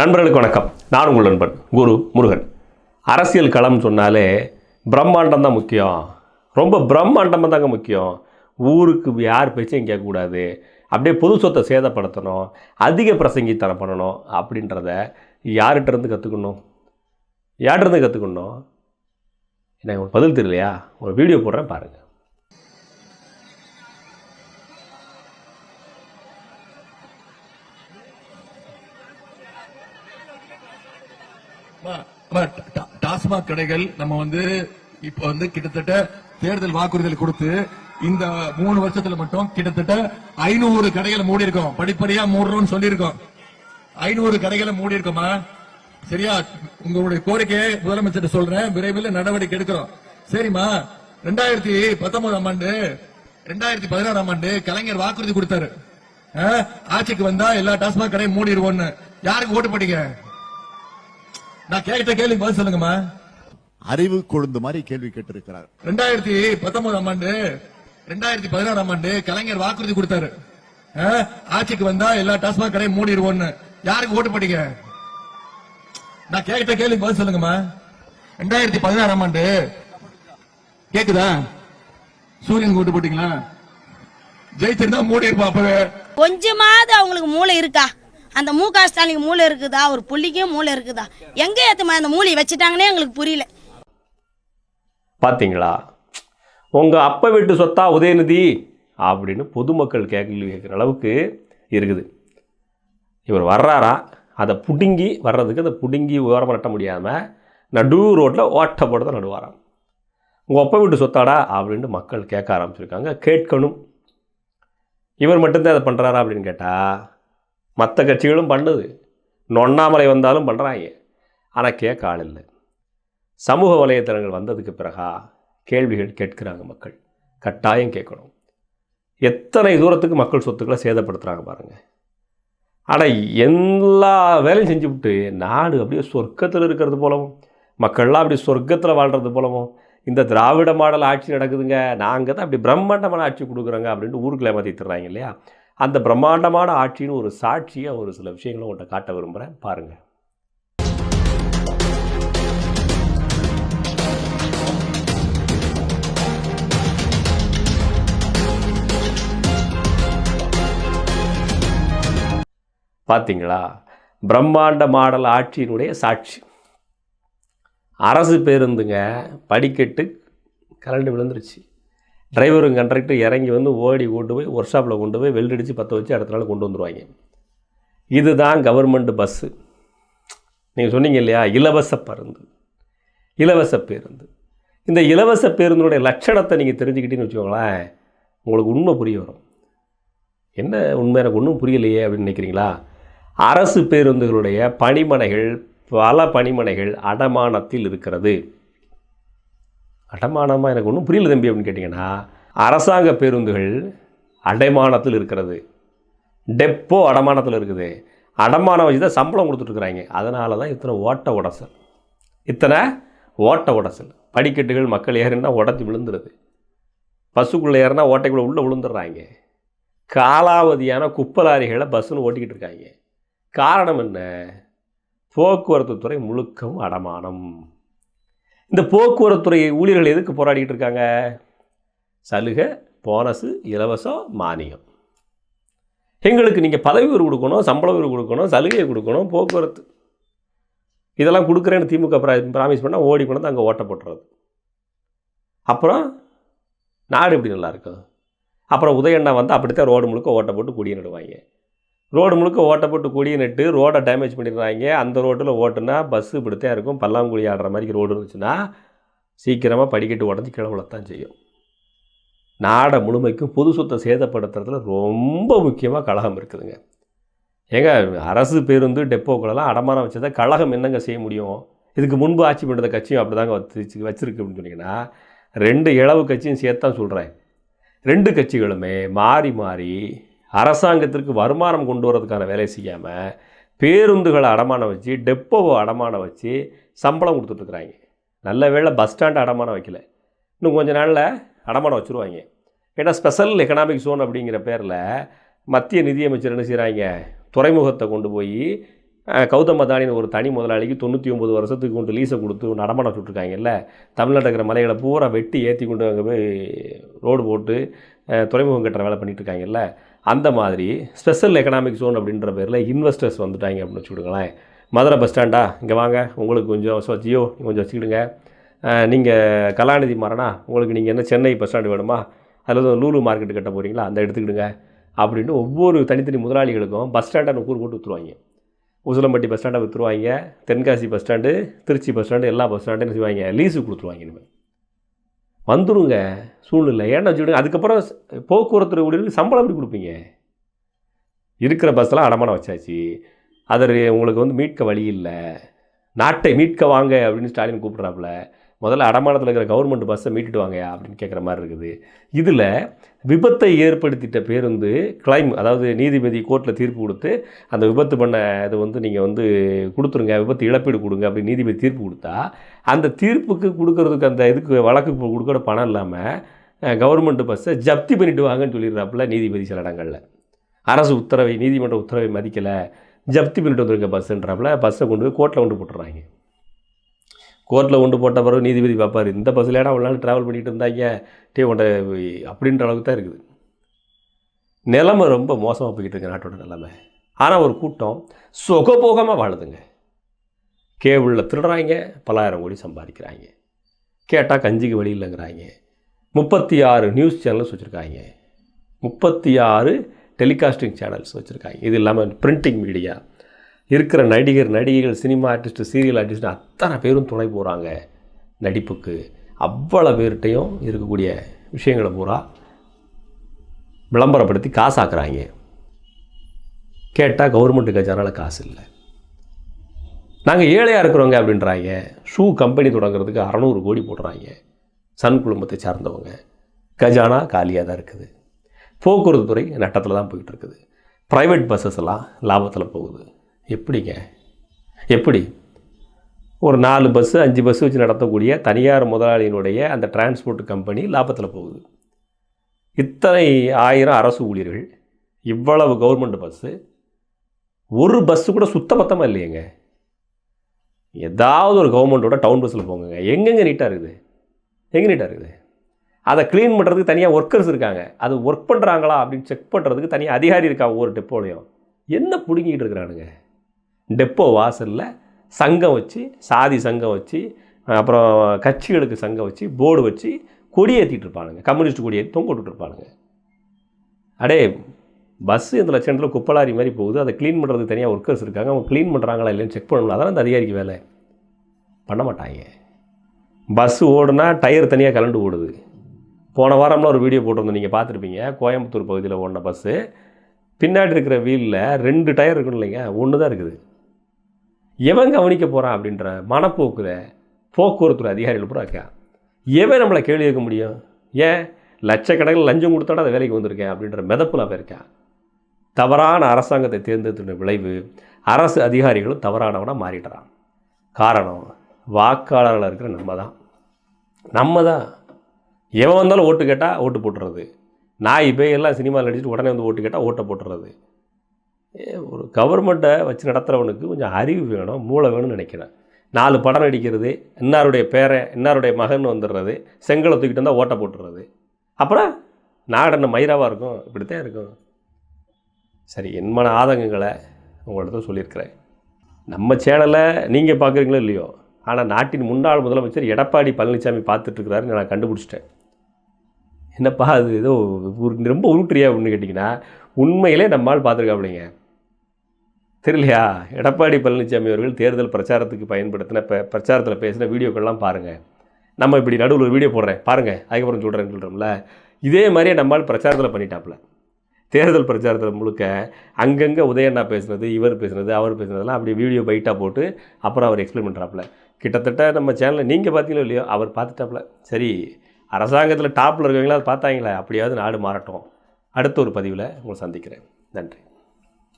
நண்பர்களுக்கு வணக்கம். நான் உங்கள் நண்பன் குரு முருகன். அரசியல் களம் சொன்னாலே பிரம்மாண்டம் தான் முக்கியம். ரொம்ப பிரம்மாண்டம் தாங்க முக்கியம். ஊருக்கு யார் பேச்சையும் கேட்கக்கூடாது. அப்படியே பொது சொத்தை சேதப்படுத்தணும். அதிக பிரசங்கித்தனம் பண்ணணும் அப்படின்றத யார்கிட்டருந்து கற்றுக்கணும் யார்கிட்ட இருந்து கற்றுக்கணும் எனக்கு பதில் தெரியலையா? ஒரு வீடியோ போடுறேன் பாருங்கள் டாஸ்மாக் கடைகள் நம்ம வந்து இப்ப வந்து கிட்டத்தட்ட தேர்தல் வாக்குறுதிகள் கொடுத்து இந்த மூணு வருஷத்துல மட்டும் கிட்டத்தட்ட ஐநூறு கடைகளை மூடி இருக்கோம் படிப்படியா மூடுறோம்னு சொல்லியிருக்கோம். ஐநூறு கடைகளை மூடி இருக்கோமா சரியா? உங்களுடைய கோரிக்கையை முதலமைச்சர் சொல்றேன். விரைவில் நடவடிக்கை எடுக்கிறோம். சரிம்மா. ரெண்டாயிரத்தி பத்தொன்பதாம் ஆண்டு ரெண்டாயிரத்தி பதினாறாம் ஆண்டு கலைஞர் வாக்குறுதி கொடுத்தாரு. ஆட்சிக்கு வந்தா எல்லா டாஸ்மாக் கடையும் மூடிடுவோம்னு யாருக்கு ஓட்டு போட்டீங்க? நான் கேட்ட கேள்வி பதில் சொல்லுங்கம்மா. அறிவு கொழுந்து மாதிரி கேள்வி கேட்டிருக்கிறார். ரெண்டாயிரத்தி பத்தொன்பதாம் ஆண்டு ரெண்டாயிரத்தி பதினாறாம் ஆண்டு கலைஞர் வாக்குறுதி கொடுத்தாரு. ஆ, ஆட்சிக்கு வந்தா எல்லா டாஸ்மாக் கடையும் மூடிடுவோம்னு. யாருக்கு ஓட்டு போட்டீங்க? நான் கேட்ட கேள்வி பதில் சொல்லுங்கம்மா. ரெண்டாயிரத்தி பதினாறாம் ஆண்டு கேக்குதா? சூரியன் ஓட்டு போட்டீங்களா? ஜெயிச்சிருந்தா மூடி இருப்போம் அப்பவே. கொஞ்சமாவது அவங்களுக்கு மூளை இருக்கா? அந்த மு க ஸ்டாலினுக்கு மூளை இருக்குதா? ஒரு புள்ளிக்கும் மூளை இருக்குதா? எங்க ஏத்தமா அந்த மூளையை வச்சுட்டாங்கன்னே எங்களுக்கு புரியல. பார்த்தீங்களா உங்கள் அப்பா வீட்டு சொத்தா உதயநிதி அப்படின்னு பொதுமக்கள் கேள்வி கேட்குற அளவுக்கு இருக்குது. இவர் வர்றாரா? அதை பிடுங்கி வர்றதுக்கு அதை பிடுங்கி ஓரம் வரட்ட முடியாமல் நடு ரோட்டில் ஓட்ட போட்டு தான் நடுவாராம். உங்கள் அப்பா வீட்டு சொத்தாடா? அப்படின்ட்டு மக்கள் கேட்க ஆரம்பிச்சிருக்காங்க. கேட்கணும். இவர் மட்டும்தான் அதை பண்ணுறாரா அப்படின்னு கேட்டால் மற்ற கட்சிகளும் பண்ணுது. நொண்ணாமலை வந்தாலும் பண்ணுறாங்க ஆனால் கேட்க ஆள் இல்லை. சமூக வலைத்தளங்கள் வந்ததுக்கு பிறகா கேள்விகள் கேட்குறாங்க மக்கள். கட்டாயம் கேட்கணும். எத்தனை தூரத்துக்கு மக்கள் சொத்துக்களை சேதப்படுத்துகிறாங்க பாருங்கள் ஆனால் எல்லா வேலையும் செஞ்சுவிட்டு நாடு அப்படியே சொர்க்கத்தில் இருக்கிறது போலவும் மக்கள்லாம் அப்படி சொர்க்கத்தில் வாழ்கிறது போலவும் இந்த திராவிட மாடல் ஆட்சி நடக்குதுங்க. நாங்கள் தான் அப்படி பிரம்மாண்டமான ஆட்சி கொடுக்குறோங்க அப்படின்ட்டு ஊருக்குள்ள ஏமாற்றிட்டுறாங்க இல்லையா? அந்த பிரம்மாண்டமான ஆட்சின்னு ஒரு சாட்சியை ஒரு சில விஷயங்களை உங்கள்கிட்ட காட்ட விரும்புகிறேன் பாருங்கள் பார்த்தீங்களா பிரம்மாண்ட மாடல் ஆட்சியினுடைய சாட்சி. அரசு பேருந்துங்க படிக்கட்டு கரண்டு விழுந்துருச்சு. டிரைவரும் கண்டக்டர் இறங்கி வந்து ஓடி கொண்டு போய் ஒர்க் ஷாப்பில் கொண்டு போய் வெல்டடிச்சு பற்ற வச்சு அடுத்த நாள் கொண்டு வந்துருவாங்க. இதுதான் கவர்மெண்ட் பஸ்ஸு நீங்கள் சொன்னீங்க இல்லையா? இலவச பருந்து. இலவச பேருந்து. இந்த இலவச பேருந்தினுடைய லட்சணத்தை நீங்கள் தெரிஞ்சுக்கிட்டீங்கன்னு வச்சுக்கோங்களேன் உங்களுக்கு உண்மை புரிய வரும். என்ன உண்மை? எனக்கு ஒன்றும் புரியலையே அப்படின்னு நினைக்கிறீங்களா? அரசு பேருந்துகளுடைய பணிமனைகள் பல பணிமனைகள் அடமானத்தில் இருக்கிறது. அடமானமாக எனக்கு ஒன்றும் புரியல தம்பி அப்படின்னு கேட்டிங்கன்னா அரசாங்க பேருந்துகள் அடைமானத்தில் இருக்கிறது. டெப்போ அடமானத்தில் இருக்குது. அடமானம் வச்சு தான் சம்பளம் கொடுத்துட்ருக்குறாங்க அதனால தான் இத்தனை ஓட்ட உடசல். இத்தனை ஓட்ட உடசல். படிக்கட்டுகள் மக்கள் ஏறினா உடச்சி விழுந்துருது. பஸ்ஸுக்குள்ளே ஏறினா ஓட்டைக்குள்ளே உள்ளே விழுந்துடுறாங்க. காலாவதியான குப்பலாரிகளை பஸ்ஸுன்னு ஓட்டிக்கிட்டு இருக்காங்க. காரணம் என்ன? போக்குவரத்து துறை முழுக்கவும் அடமானம். இந்த போக்குவரத்து துறை ஊழியர்கள் எதுக்கு போராடிக்கிட்டு இருக்காங்க? சலுகை போனஸு இலவசம் மானியம். எங்களுக்கு நீங்கள் பதவி உயர்வு கொடுக்கணும் சம்பள உயர்வு கொடுக்கணும் சலுகையை கொடுக்கணும் போக்குவரத்து. இதெல்லாம் கொடுக்குறேன்னு திமுக ப்ராமிஸ் பண்ணால் ஓடி கொண்டு அங்கே ஓட்ட போட்டுறது. அப்புறம் நாடு எப்படி நல்லா இருக்கும்? அப்புறம் உதயண்ணா வந்து அப்படித்தான் ரோடு முழுக்க ஓட்ட போட்டு கொடியை நடுவாங்க ரோடு முழுக்க ஓட்டப்பட்டு போட்டு கொடியை நட்டு ரோடை டேமேஜ் பண்ணிடுறாங்க. அந்த ரோட்டில் ஓட்டுனா பஸ்ஸு இப்படித்தான் இருக்கும். பல்லாங்குழி ஆடுற மாதிரி ரோடு இருந்துச்சுன்னா சீக்கிரமாக படிக்கட்டு உடஞ்சி கிளம்பலத்தான் செய்யும். நாடை முழுமைக்கும் பொது சொத்தை சேதப்படுத்துறதுல ரொம்ப முக்கியமாக கழகம் இருக்குதுங்க. ஏங்க அரசு பேருந்து டெப்போக்களெல்லாம் அடமானம் வச்சதை கழகம் என்னங்க செய்ய முடியும்? இதுக்கு முன்பு ஆட்சி பண்ணுற கட்சியும் அப்படி தாங்க வச்சு வச்சுருக்கு அப்படின்னு சொன்னீங்கன்னா ரெண்டு இளவு கட்சியும் சேர்த்து தான் சொல்கிறேன் ரெண்டு கட்சிகளுமே மாறி மாறி அரசாங்கத்திற்கு வருமானம் கொண்டு வரதுக்கான வேலை செய்யாமல் பேருந்துகளை அடமானம் வச்சு டெப்போவை அடமானம் வச்சு சம்பளம் கொடுத்துட்ருக்குறாங்க. நல்ல வேளை பஸ் ஸ்டாண்டை அடமானம் வைக்கல. இன்னும் கொஞ்ச நாளில் அடமானம் வச்சுருவாங்க. ஏன்னா ஸ்பெஷல் எக்கனாமிக் ஜோன் அப்படிங்கிற பேரில் மத்திய நிதியமைச்சர் என்ன செய்கிறாங்க துறைமுகத்தை கொண்டு போய் கௌதம் அதானின் ஒரு தனி முதலாளிக்கு தொண்ணூற்றி ஒம்பது வருஷத்துக்கு கொண்டு லீஸை கொடுத்து நடமாட விட்டுருக்காங்கல்ல தமிழ்நாட்டில் இருக்கிற மலைகளை பூரா வெட்டி ஏற்றி கொண்டு அங்கே போய் ரோடு போட்டு துறைமுகம் கட்டுற வேலை பண்ணிட்டுருக்காங்கல்ல. அந்த மாதிரி ஸ்பெஷல் எக்கனாமிக் ஜோன் அப்படின்ற பேரில் இன்வெஸ்டர்ஸ் வந்துட்டாங்க அப்படின்னு வச்சுக்கிடுங்களேன். மதுரை பஸ் ஸ்டாண்டா இங்கே வாங்க. உங்களுக்கு கொஞ்சம் ஸோ ஜியோ கொஞ்சம் வச்சுக்கிடுங்க. நீங்கள் கலாநிதி மாறனா உங்களுக்கு நீங்கள் என்ன சென்னை பஸ் ஸ்டாண்டு வேணுமா? அதில் வந்து லூலு மார்க்கெட்டு கட்ட போகிறீங்களா அந்த எடுத்துக்கிடுங்க. அப்படின்னு ஒவ்வொரு தனித்தனி முதலாளிகளுக்கும் பஸ் ஸ்டாண்டை கூறு போட்டு விற்றுருவாங்க உசிலம்பட்டி பஸ் ஸ்டாண்டை விற்றுருவாங்க Tenkasi bus stand Tiruchi bus stand எல்லா பஸ் ஸ்டாண்டும் செய்வாங்க? லீஸு கொடுத்துருவாங்க இனிமேல். வந்துருங்க சூழ்நிலை. ஏன்னா வச்சுக்கிடுங்க அதுக்கப்புறம் போக்குவரத்து ஊழியர்களுக்கு சம்பளம் எப்படி கொடுப்பீங்க? இருக்கிற பஸ்ஸெல்லாம் அடமானம் வச்சாச்சு. அதை உங்களுக்கு வந்து மீட்க வழி இல்லை. நாட்டை மீட்க வாங்க அப்படின்னு ஸ்டாலின் கூப்பிட்றாப்புல. முதல்ல அடமானத்தில் இருக்கிற கவர்மெண்ட் பஸ்ஸை மீட்டுட்டு வாங்கயா அப்படின்னு கேட்குற மாதிரி இருக்குது. இதில் விபத்தை ஏற்படுத்திட்ட பேருந்து கிளைம் அதாவது நீதிபதி கோர்ட்டில் தீர்ப்பு கொடுத்து அந்த விபத்து பண்ண இது வந்து நீங்கள் வந்து கொடுத்துருங்க விபத்து இழப்பீடு கொடுங்க அப்படின்னு நீதிபதி தீர்ப்பு கொடுத்தா அந்த தீர்ப்புக்கு கொடுக்கறதுக்கு அந்த இதுக்கு வழக்கு கொடுக்கற பணம் இல்லாமல் கவர்மெண்ட் பஸ்ஸை ஜப்தி பண்ணிட்டு வாங்கன்னு சொல்லிடுறாப்புல நீதிபதி சில இடங்களில். அரசு உத்தரவை நீதிமன்ற உத்தரவை மதிக்கலை ஜப்தி பண்ணிட்டு வந்துருக்க பஸ்ஸுன்றாப்புல பஸ்ஸை கொண்டு போய் கோர்ட்டில் கொண்டு போட்டுறாங்க கோர்ட்டில் கொண்டு போட்ட பிறகு நீதிபதி பார்ப்பார் இந்த பஸ்ஸில் இடம் அவ்வளோ நாள் ட்ராவல் பண்ணிகிட்டு இருந்தாங்க? டே உண்ட அப்படின்ற அளவுக்கு தான் இருக்குது. நிலைமை ரொம்ப மோசமாக போய்கிட்டு இருக்கு நாட்டோட நிலமை. ஆனால் ஒரு கூட்டம் சுகபோகமாக வாழுதுங்க. கேபிளில் திருடுறாங்க பல்லாயிரம் கோடி சம்பாதிக்கிறாங்க. கேட்டால் கஞ்சிக்கு வழி இல்லைங்கிறாங்க. முப்பத்தி ஆறு நியூஸ் சேனல்ஸ் வச்சுருக்காங்க. முப்பத்தி ஆறு டெலிகாஸ்டிங் சேனல்ஸ் வச்சுருக்காங்க. இது இல்லாமல் பிரிண்டிங் மீடியா இருக்கிற நடிகர் நடிகைகள் சினிமா ஆர்டிஸ்ட் சீரியல் ஆர்டிஸ்ட் அத்தனை பேரும் துணை போகிறாங்க நடிப்புக்கு. அவ்வளோ பேர்கிட்டையும் இருக்கக்கூடிய விஷயங்களை பூரா விளம்பரப்படுத்தி காசாக்குறாங்க. கேட்டால் கவர்மெண்ட்டு கஜானால காசு இல்லை. நாங்கள் ஏழையாக இருக்கிறவங்க அப்படின்றாங்க. ஷூ கம்பெனி தொடங்குறதுக்கு அறநூறு கோடி போடுறாங்க. சன் குடும்பத்தை சார்ந்தவங்க. கஜானா காலியாக தான் இருக்குது. போக்குவரத்து துறை நட்டத்தில் தான் போயிட்டுருக்குது ப்ரைவேட் பஸ்ஸஸ் எல்லாம் லாபத்தில் போகுது. எப்படிங்க? எப்படி? ஒரு நாலு பஸ்ஸு அஞ்சு பஸ்ஸு வச்சு நடத்தக்கூடிய தனியார் முதலாளியினுடைய அந்த டிரான்ஸ்போர்ட் கம்பெனி லாபத்தில் போகுது. இத்தனை ஆயிரம் அரசு ஊழியர்கள் இவ்வளவு கவர்மெண்ட் பஸ்ஸு ஒரு பஸ்ஸு கூட சுத்தபத்தமாக இல்லையேங்க. ஏதாவது ஒரு கவர்மெண்ட்டோட டவுன் பஸ்ஸில் போங்க எங்கெங்கே நீட்டாக இருக்குது? எங்கே நீட்டாக இருக்குது? அதை க்ளீன் பண்ணுறதுக்கு தனியாக ஒர்க்கர்ஸ் இருக்காங்க. அது ஒர்க் பண்ணுறாங்களா அப்படின்னு செக் பண்ணுறதுக்கு தனியாக அதிகாரி இருக்கா? ஒவ்வொரு டெப்போலையும் என்ன பிடுங்கிட்டு இருக்கிறானுங்க? டெப்போ வாசலில் சங்கம் வச்சு சாதி சங்கம் வச்சு அப்புறம் கட்சிகளுக்கு சங்கம் வச்சு போர்டு வச்சு கொடியேற்றிட்டு இருப்பானுங்க. கம்யூனிஸ்ட் கொடியை தொங்கிட்டு இருப்பானுங்க. அடே பஸ்ஸு இந்த லட்சத்தில் குப்பலாரி மாதிரி போகுது. அதை க்ளீன் பண்ணுறதுக்கு தனியாக ஒர்க்கர்ஸ் இருக்காங்க. அவங்க க்ளீன் பண்ணுறாங்களா இல்லைன்னு செக் பண்ணணும் அதெல்லாம் அந்த அதிகாரிக்கு வேலை. பண்ண மாட்டாங்க. பஸ்ஸு ஓடுனா டயர் தனியாக கலண்டு ஓடுது. போன வாரம்லாம் ஒரு வீடியோ போட்டிருந்தோம். நீங்கள் பார்த்துருப்பீங்க. கோயம்புத்தூர் பகுதியில் ஓடின பஸ்ஸு பின்னாடி இருக்கிற வீலில் ரெண்டு டயர் இருக்கணும் இல்லைங்க. ஒன்று தான் இருக்குது. எவன் கவனிக்க போகிறான் அப்படின்ற மனப்போக்கில் போக்குவரத்து அதிகாரிகள் பூரா இருக்கா? எவன் நம்மளை கேள்வி கேட்க முடியும்? ஏன்? லட்சக்கணக்கில் லஞ்சம் கொடுத்தாட அந்த வேலைக்கு வந்திருக்கேன் அப்படின்ற மிதப்பில் அவன் இருக்கான் தவறான அரசாங்கத்தை தேர்ந்தெடுத்த விளைவு அரசு அதிகாரிகளும் தவறானவனாக மாறிடுறான் காரணம் வாக்காளர்கள் இருக்கிற நம்ம தான் நம்ம தான் எவன் வந்தாலும் ஓட்டு கேட்டால் ஓட்டு போட்டுறது. நான் போய் எல்லாம் சினிமாவில் நடிச்சுட்டு உடனே வந்து ஓட்டு கேட்டால் ஓட்டை போட்டுறது. ஒரு கவர்மெண்ட்டை வச்சு நடத்துகிறவனுக்கு கொஞ்சம் அறிவு வேணும் மூளை வேணும்னு நினைக்கிறேன். நாலு படம் நடிக்கிறது இன்னாருடைய பேரன் இன்னாருடைய மகன் வந்துடுறது செங்கலை தூக்கிட்டு வந்தால் ஓட்டை போட்டுறது அப்புறம் நாடு மயிராவாக இருக்கும்? இப்படித்தான் இருக்கும். சரி என்மன ஆதங்கங்களை உங்கள்கிட்ட சொல்லியிருக்கிறேன். நம்ம சேனலை நீங்கள் பார்க்குறீங்களோ இல்லையோ ஆனால் நாட்டின் முன்னாள் முதலமைச்சர் எடப்பாடி பழனிசாமி பார்த்துட்ருக்கிறாருன்னு நான் கண்டுபிடிச்சிட்டேன். என்னப்பா அது ஏதோ ஒரு ரொம்ப உருட்டுறியா அப்படின்னு கேட்டிங்கன்னா உண்மையிலே நம்மால் பார்த்துருக்காப்பிடிங்க தெரியலையா? எடப்பாடி பழனிசாமி அவர்கள் தேர்தல் பிரச்சாரத்துக்கு பயன்படுத்தின இப்போ பிரச்சாரத்தில் பேசின வீடியோக்கள்லாம் பாருங்கள் நம்ம இப்படி நடுவில் ஒரு வீடியோ போடுறேன். பாருங்கள் அதுக்கப்புறம் சொல்கிறேன்னு சொல்கிறோம்ல இதே மாதிரியே நம்மால் பிரச்சாரத்தில் பண்ணிட்டாப்புல. தேர்தல் பிரச்சாரத்தில் முழுக்க அங்கங்கே உதயண்ணா பேசுனது இவர் பேசுனது அவர் பேசுனதெல்லாம் அப்படி வீடியோ பைட்டாக போட்டு அப்புறம் அவர் எக்ஸ்பிளைன் பண்ணுறாப்புல கிட்டத்தட்ட நம்ம சேனலில் நீங்கள் பார்த்தீங்களோ இல்லையோ அவர் பார்த்துட்டாப்புல. சரி அரசாங்கத்தில் டாப்பில் இருக்கவங்களா அதை பார்த்தாங்களே அப்படியாவது நாடு மாறட்டும். அடுத்த ஒரு பதிவில் உங்களை சந்திக்கிறேன். நன்றி.